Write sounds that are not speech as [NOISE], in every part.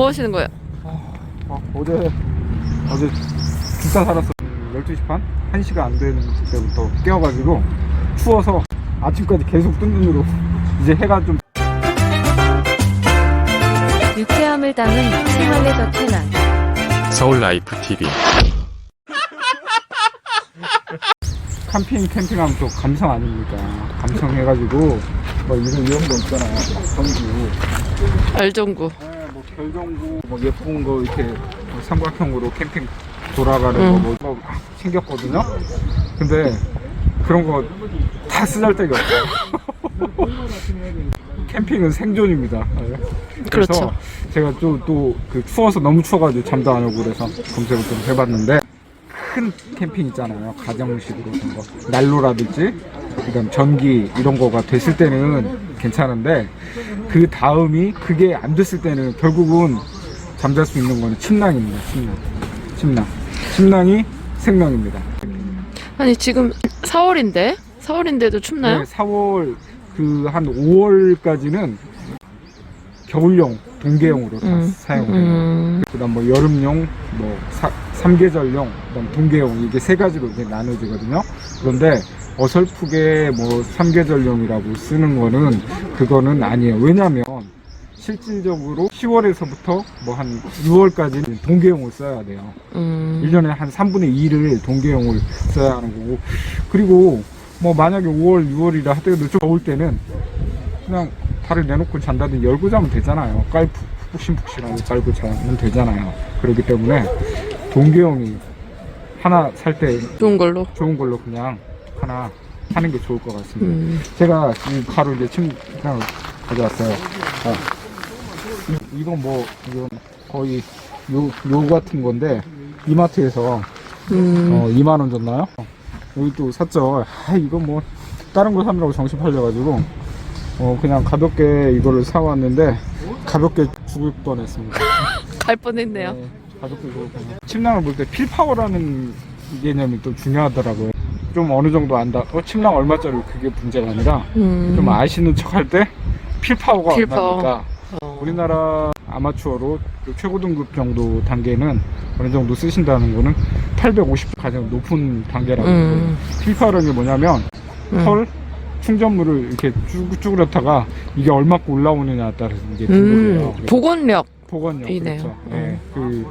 뭐 하시는 거예요? 어, 어제 어제 진짜 살았어 12시 반? 1시가 안 되는 때부터 깨워가지고 추워서 아침까지 계속 뜬 눈으로 [LAUGHS] 이제 해가 좀 유쾌함을 담은 생활의 더 채널. 서울 라이프 TV 캠핑 캠핑하면 또 감성 아닙니까 감성 해가지고 뭐 이런 이런 거 있잖아요 막 전구 알전구. 네, 뭐뭐 예쁜 거 이렇게 뭐 삼각형으로 캠핑 돌아가는 응. 거뭐 뭐막 생겼거든요 근데 그런 거 다 쓰잘데기 없어요 [LAUGHS] 캠핑은 생존입니다 네. 그래서 그렇죠. 제가 또 또 그 추워서 너무 추워가지고 잠도 안 오고 그래서 검색을 좀 해봤는데 큰 캠핑 있잖아요. 가정식으로 된 거. 난로라든지 그 다음 전기 이런 거가 됐을 때는 괜찮은데 그 다음이 그게 안 됐을 때는 결국은 잠잘 수 있는 거는 침낭입니다. 침낭. 침낭. 침낭이 생명입니다. 아니 지금 4월인데? 4월인데도 춥나요? 네, 4월 그 한 5월까지는 겨울용 동계용으로 다 음. 사용해요 음, 그다음 뭐 여름용, 뭐 사, 삼계절용, 그다음 동계용 이게 세 가지로 이렇게 나눠지거든요. 그런데 어설프게 뭐 삼계절용이라고 쓰는 거는 그거는 아니에요. 왜냐하면 실질적으로 10월에서부터 뭐 한 6월까지 동계용을 써야 돼요. 음. 1년에 한 3분의 2를 동계용을 써야 하는 거고 그리고 뭐 만약에 5월, 6월이라 하더라도 좀 더울 때는 그냥 발을 내놓고 잔다든지 열고 자면 되잖아요. 깔 푹- 푹신푹신하게 깔고 자면 되잖아요. 그렇기 때문에 동계용이 하나 살 때 좋은 걸로. 좋은 걸로 그냥 하나 하는 게 좋을 것 같습니다. 음. 제가 이 바로 이제 침낭을 가져왔어요. 어. 이, 이건 뭐 이건 거의 요, 요 같은 건데 이마트에서 음. 어, 2만 원 줬나요? 여기 또 샀죠. 아, 이거 뭐 다른 거 사느라고 정신 팔려가지고 어 그냥 가볍게 이거를 사왔는데 가볍게 죽을 뻔했습니다. [LAUGHS] 갈 뻔했네요. 네, 가볍게 죽을 뻔. 침낭을 볼 때 필파워라는 개념이 또 중요하더라고요. 좀 어느 정도 안다. 어 침낭 얼마짜리 그게 문제가 아니라 음. 좀 아시는 척 할 때 필파워가 필파워. 얼마니까 어. 우리나라 아마추어로 그 최고 등급 정도 단계는 어느 정도 쓰신다는 거는 850 가장 높은 단계라고 음. 필파라는 게 뭐냐면 음. 털 충전물을 이렇게 쭉 쭈그렸다가 이게 얼마큼 올라오느냐에 따라서 이제 음. 등급이에요. 복원력. 복원력 이네요. 그렇죠. 음. 네, 그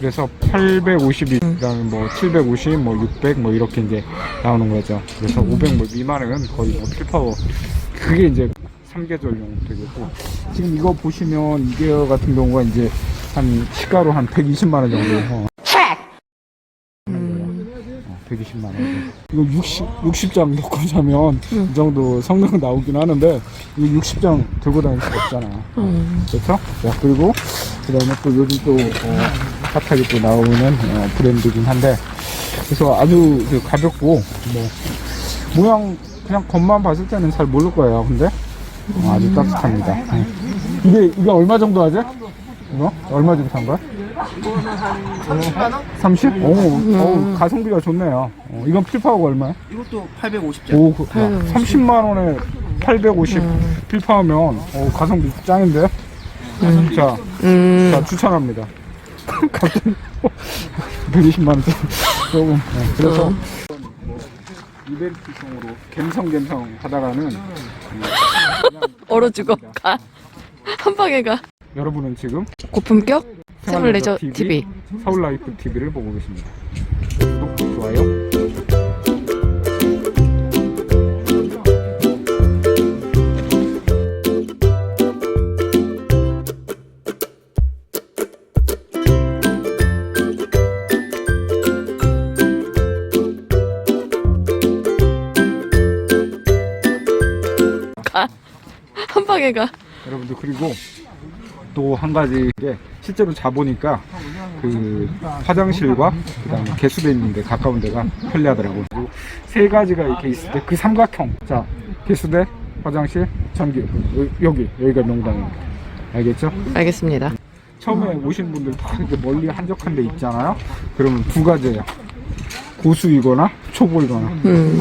그래서 850이라는 뭐 750, 뭐 600, 뭐 이렇게 이제 나오는 거죠. 그래서 음. 500 뭐 미만은 거의 뭐 필파워. 그게 이제 3계절용 되겠고 지금 이거 보시면 이게 같은 경우가 이제 한 시가로 한 120만 원 정도. 어, 음. 어, 120만 원. 이거 60 60장 놓고 자면 음. 이 정도 성능 나오긴 하는데 이거 60장 들고 다닐 수가 없잖아. 음. 그렇죠? 자, 그리고 그다음에 또 요즘 또 어, 핫하게 또 나오는 어, 브랜드긴 한데 그래서 아주 그 가볍고 뭐 모양 그냥 겉만 봤을 때는 잘 모를 거예요. 근데 어, 아주 따뜻합니다. 네. 이게 이게 얼마 정도 하지? 이거 얼마 주고 산 거야? 30? 오, 오, 가성비가 좋네요. 어, 이건 필파워가 얼마야? 이것도 850장. 오, 그, 야, 850. 30만 원에 850 필파하면 어, 가성비 짱인데? 자, 음. 자 추천합니다. 갑자기 120만 원 조금. 네, 그래서 이벤트성으로 갬성갬성 하다가는 얼어 죽어. 가. 한 방에 가. 여러분은 지금 고품격 생활 레저 TV. 서울 라이프 TV를 보고 계십니다. 구독, 좋아요. 한 방에 가. 여러분들 그리고 또 한 가지 게 실제로 자보니까 그 화장실과 그다음에 개수대 있는데 가까운 데가 편리하더라고요. 세 가지가 이렇게 있을 때 그 삼각형 자 개수대 화장실 전기 여- 여기 여기가 명당입니다. 알겠죠? 알겠습니다. 처음에 오신 분들 다 이렇게 멀리 한적한 데 있잖아요. 그러면 두 가지예요. 고수이거나 초보이거나 음.